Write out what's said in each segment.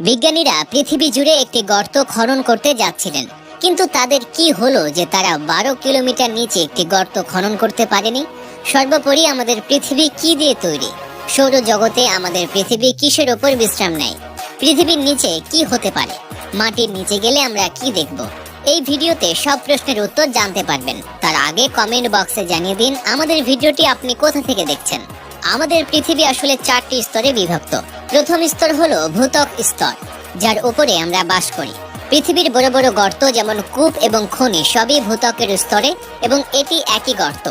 বিজ্ঞানীরা পৃথিবী জুড়ে একটি গর্ত খনন করতে যাচ্ছিলেন। কিন্তু তাদের কি হলো যে তারা বারো কিলোমিটার নিচে একটি গর্ত খনন করতে পারেনি? সর্বোপরি আমাদের পৃথিবী কি দিয়ে তৈরি? সৌরজগতে আমাদের পৃথিবী কিসের ওপর বিশ্রাম নেয়? পৃথিবীর নিচে কি হতে পারে? মাটির নিচে গেলে আমরা কি দেখব? এই ভিডিওতে সব প্রশ্নের উত্তর জানতে পারবেন। তার আগে কমেন্ট বক্সে জানিয়ে দিন আমাদের ভিডিওটি আপনি কোথা থেকে দেখছেন? আমাদের পৃথিবী আসলে চারটি স্তরে বিভক্ত। প্রথম স্তর হলো ভূতক স্তর, যার উপরে আমরা বাস করি। পৃথিবীর বড় বড় গর্ত যেমন কূপ এবং খনি সবই ভূতকের স্তরে এবং এটি একই গর্ত।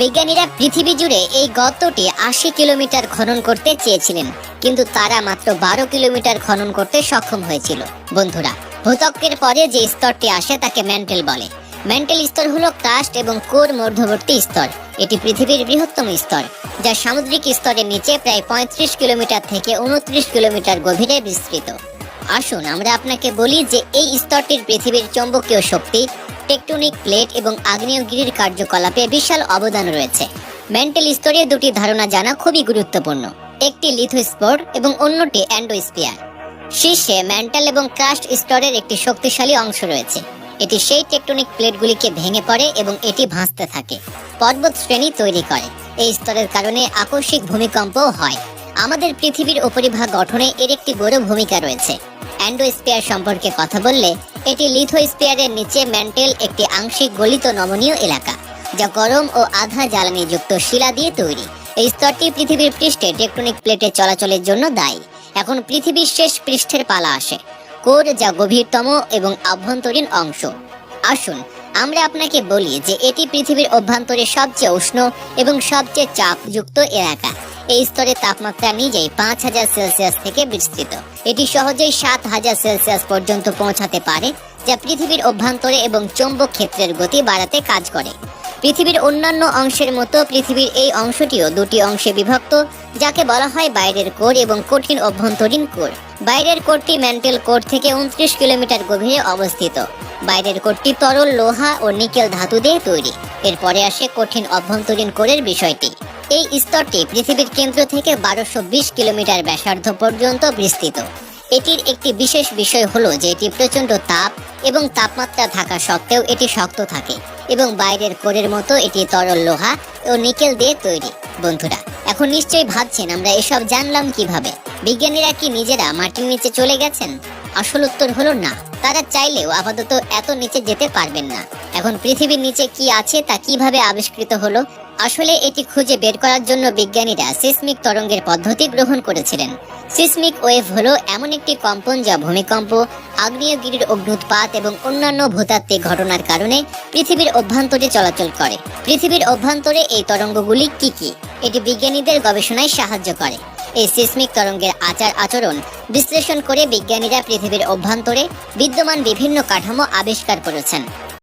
বিজ্ঞানীরা পৃথিবী জুড়ে এই গর্তটি আশি কিলোমিটার খনন করতে চেয়েছিলেন, কিন্তু তারা মাত্র বারো কিলোমিটার খনন করতে সক্ষম হয়েছিল। বন্ধুরা ভূতকের পরে যে স্তরটি আসে তাকে ম্যান্টেল বলে। ম্যান্টেল স্তর হলো কাস্ট এবং কোর মধ্যবর্তী স্তর। এটি পৃথিবীর বৃহত্তম স্তর, যা সামুদ্রিক স্তরের নিচে প্রায় পঁয়ত্রিশ কিলোমিটার থেকে উনত্রিশ কিলোমিটার গভীরে বিস্তৃত। আসুন, আমরা আপনাকে বলি যে এই স্তরটির পৃথিবীর চৌম্বকীয় শক্তি, টেকটনিক প্লেট এবং আগ্নেয়গিরির কার্যকলাপে বিশাল অবদান রয়েছে। মেন্টাল স্তরে দুটি ধারণা জানা খুবই গুরুত্বপূর্ণ, একটি লিথোস্পোর এবং অন্যটি অ্যান্ডোস্পিয়ার শীর্ষে ম্যান্টাল এবং ক্রাস্ট স্তরের একটি শক্তিশালী অংশ রয়েছে। এটি সেই টেকটনিক প্লেটগুলিকে ভেঙে পড়ে এবং এটি ভাসতে থাকে। পর্বত শ্রেণি তৈরি করে। এই স্তরের কারণে আকস্মিক ভূমিকম্পও হয়। আমাদের পৃথিবীর উপরিভাগ গঠনে এর একটি বড় ভূমিকা রয়েছে। অ্যান্ডোস্পিয়ার সম্পর্কে কথা বললে, এটি লিথোস্পিয়ারের নিচে ম্যান্টেল একটি আংশিক গলিত নমনীয় এলাকা, যা গরম ও আধা জ্বালানিযুক্ত শিলা দিয়ে তৈরি। এই স্তরটি পৃথিবীর পৃষ্ঠে টেকটনিক প্লেটের চলাচলের জন্য দায়ী। এখন পৃথিবীর শেষ পৃষ্ঠের পালা আসে। কোর যা গভীরতম এবং আভ্যন্তরীণ অংশ। আসুন, আমরা আপনাকে বলি যে এটি পৃথিবীর অভ্যন্তরে সবচেয়ে উষ্ণ এবং সবচেয়ে চাপযুক্ত এলাকা। এই স্তরে তাপমাত্রা নিজেই পাঁচ হাজার সেলসিয়াস থেকে বিস্তৃত। এটি সহজেই সাত হাজার সেলসিয়াস পর্যন্ত পৌঁছাতে পারে, যা পৃথিবীর অভ্যন্তরে এবং চৌম্বক ক্ষেত্রের গতি বাড়াতে কাজ করে। পৃথিবীর অন্যান্য অংশের মতো পৃথিবীর এই অংশটিও দুটি অংশে বিভক্ত, যাকে বলা হয় বাইরের কোর এবং কঠিন অভ্যন্তরীণ কোর। বাইরের কোরটি ম্যান্টেল কোর থেকে উনত্রিশ কিলোমিটার গভীরে অবস্থিত। বাইরের কোরটি তরল লোহা ও নিকেল ধাতু দিয়ে তৈরি। এরপরে আসে কঠিন অভ্যন্তরীণ কোরের বিষয়টি। এই স্তরটি পৃথিবীর কেন্দ্র থেকে বারোশো বিশ কিলোমিটার ব্যাসার্ধ পর্যন্ত বিস্তৃত। এটির একটি বিশেষ বিষয় হলো যে এটি প্রচণ্ড তাপ এবং তাপমাত্রা থাকা সত্ত্বেও এটি শক্ত থাকে। এবং বাইরের কোরের মতো এটি তরল লোহা ও নিকেল দিয়ে তৈরি। বন্ধুরা, এখন নিশ্চয়ই ভাবছেন আমরা এসব জানলাম কীভাবে? বিজ্ঞানীরা কি নিজেরা মাটির নিচে চলে গেছেন? আসল উত্তর হলো না। তারা চাইলেও আপাতত এত নিচে যেতে পারবেন না। এখন পৃথিবীর নিচে কি আছে তা কীভাবে আবিষ্কৃত হলো? আসলে এটি খুঁজে বের করার জন্য বিজ্ঞানীরা সিসমিক তরঙ্গের পদ্ধতি গ্রহণ করেছিলেন। সিসমিক ওয়েভ হলো এমন একটি কম্পন যা ভূমিকম্প, আগ্নেয়গিরির অগ্নুৎপাত এবং অন্যান্য ভূতাত্ত্বিক ঘটনার কারণে পৃথিবীর অভ্যন্তরে চলাচল করে। পৃথিবীর অভ্যন্তরে এই তরঙ্গগুলি কি কি? এটি বিজ্ঞানীদের গবেষণায় সাহায্য করে। এই সিসমিক তরঙ্গের আচার আচরণ বিশ্লেষণ করে বিজ্ঞানীরা পৃথিবীর অভ্যন্তরে বিদ্যমান বিভিন্ন কাঠামো আবিষ্কার করেছেন।